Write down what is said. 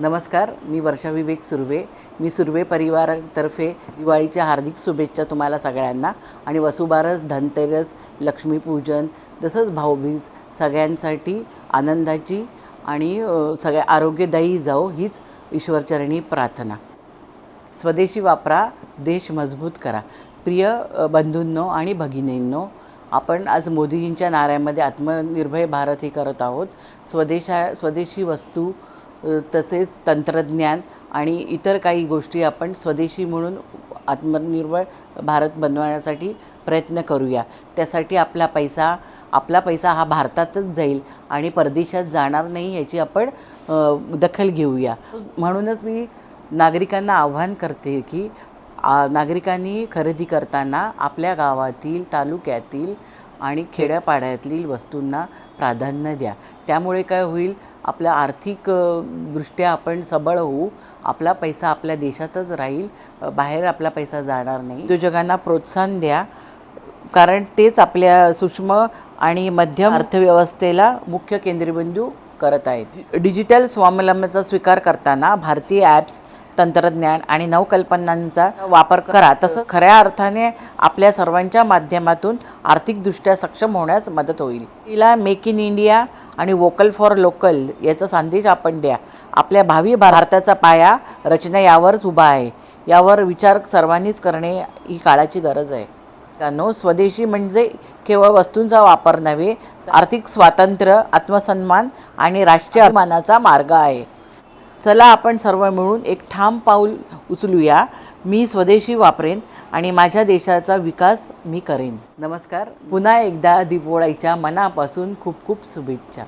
नमस्कार मी वर्षा विवेक सुर्वे. मी सुर्वे परिवारातर्फे दिवाळीच्या हार्दिक शुभेच्छा तुम्हाला सगळ्यांना. आणि वसुबारस धनतेरस लक्ष्मीपूजन तसंच भाऊबीज सगळ्यांसाठी आनंदाची आणि सगळ्या आरोग्यदायी जाओ हीच ईश्वरचरणी प्रार्थना. स्वदेशी वापरा देश मजबूत करा. प्रिय बंधूंनो आणि भगिनींनो आपण आज मोदीजींच्या नाऱ्यामध्ये आत्मनिर्भर भारत हे करत आहोत. स्वदेशा स्वदेशी वस्तू तसेच तंत्रज्ञान आणि इतर काही गोष्टी आपण स्वदेशी म्हणून आत्मनिर्भर भारत बनवण्यासाठी प्रयत्न करूया. त्यासाठी आपला पैसा आपला पैसा हा भारतातच जाईल आणि परदेशात जाणार नाही याची आपण दखल घेऊया. म्हणूनच मी नागरिकांना आव्हान करते की नागरिकांनी खरेदी करताना आपल्या गावातील तालुक्यातील आणि खेड्यापाड्यातील वस्तूंना प्राधान्य द्या. त्यामुळे काय होईल आपल्या आर्थिक दृष्ट्या आपण सबळ होऊ आपला पैसा आपल्या देशातच राहील बाहेर आपला पैसा जाणार नाही. उद्योजकांना प्रोत्साहन द्या कारण तेच आपल्या सूक्ष्म आणि मध्यम अर्थव्यवस्थेला मुख्य केंद्रबिंदू करत आहेत. डिजिटल स्वावलंबनाचा स्वीकार करताना भारतीय ॲप्स तंत्रज्ञान आणि नवकल्पनांचा वापर करा. तसं खऱ्या अर्थाने आपल्या सर्वांच्या माध्यमातून आर्थिकदृष्ट्या सक्षम होण्यास मदत होईल. तिला मेक इन इंडिया आणि वोकल फॉर लोकल याचा संदेश आपण द्या. आपल्या भावी भारताचा पाया रचना यावरच उभा आहे. यावर विचार सर्वांनीच करणे ही काळाची गरज आहे. त्यानो स्वदेशी म्हणजे केवळ वस्तूंचा वापर नव्हे आर्थिक स्वातंत्र्य आत्मसन्मान आणि राष्ट्रीय अभिमानाचा मार्ग आहे. चला आपण सर्व मिळून एक ठाम पाऊल उचलूया. मी स्वदेशी वापरेन आणि माझ्या देशाचा विकास मी करेन. नमस्कार. पुन्हा एकदा दिपोळाईच्या मनापासून खूप खूप शुभेच्छा.